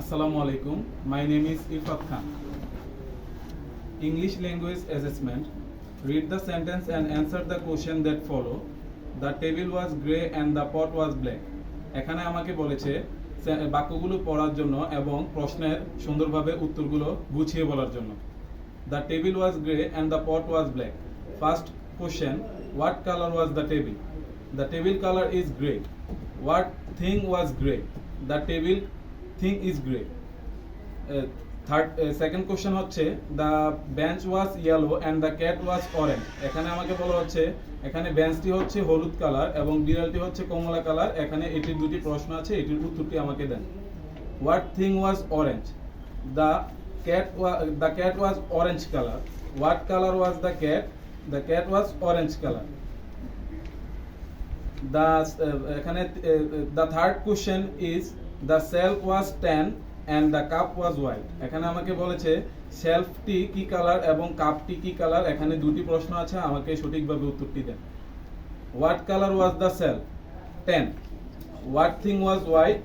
আসসালামু আলাইকুম my name is Irfat Khan English language assessment read the sentence and answer the question that follow the table was grey and the pot was black এখানে আমাকে বলেছে বাক্যগুলো পড়ার জন্য এবং প্রশ্নের সুন্দরভাবে উত্তরগুলো গুছিয়ে বলার জন্য। The table was grey and the pot was black first question what colour was the table the table colour is grey what thing was grey the table thing is grey third second question হচ্ছে the bench was yellow and the cat was orange এখানে আমাকে বলা হচ্ছে এখানে বেঞ্চটি হচ্ছে হলুদ colour এবং বিড়ালটি হচ্ছে কমলা কালার এখানে এটির দুটি প্রশ্ন আছে এটির উত্তরটি আমাকে দেন। What thing was orange the cat the cat was orange colour what colour was the cat the cat was orange colour uh, এখানে the third question is the shelf was tan and the cup was white এখানে আমাকে বলেছে সেলফটি কি colour এবং কাপটি কি colour এখানে দুটি প্রশ্ন আছে আমাকে সঠিকভাবে উত্তরটি দেন। What colour was the shelf tan what thing was white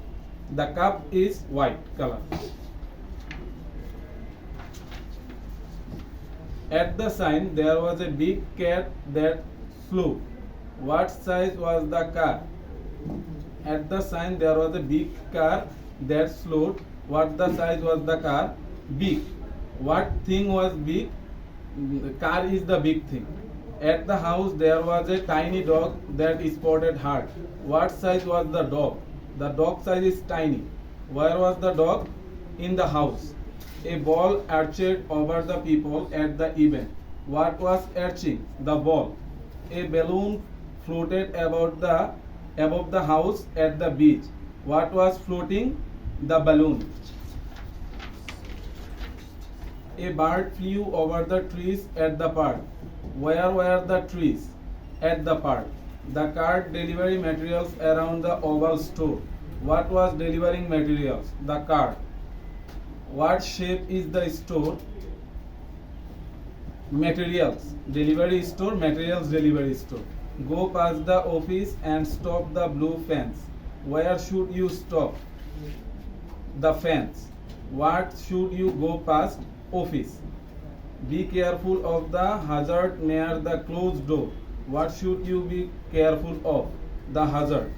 the cup is white colour At the sign, there was a big cat that flew. What size was the car? At the sign, there was a big car that flew. What the size was the car? Big. What thing was big? Mm, Car is the big thing. At the house, there was a tiny dog that spotted hard. What size was the dog? The dog size is tiny. Where was the dog? In the house. A ball arched over the people at the event. What was arching? The ball. A balloon floated about the above the house at the beach. What was floating? The balloon. A bird flew over the trees at the park. Where were the trees? At the park. The cart delivery materials around the oval store. What was delivering materials? The cart. What shape is the store? Materials. Delivery store, materials delivery store. Go past the office and stop the blue fence. Where should you stop? The fence. What should you go past? Office. Be careful of the hazard near the closed door. What should you be careful of? The hazard.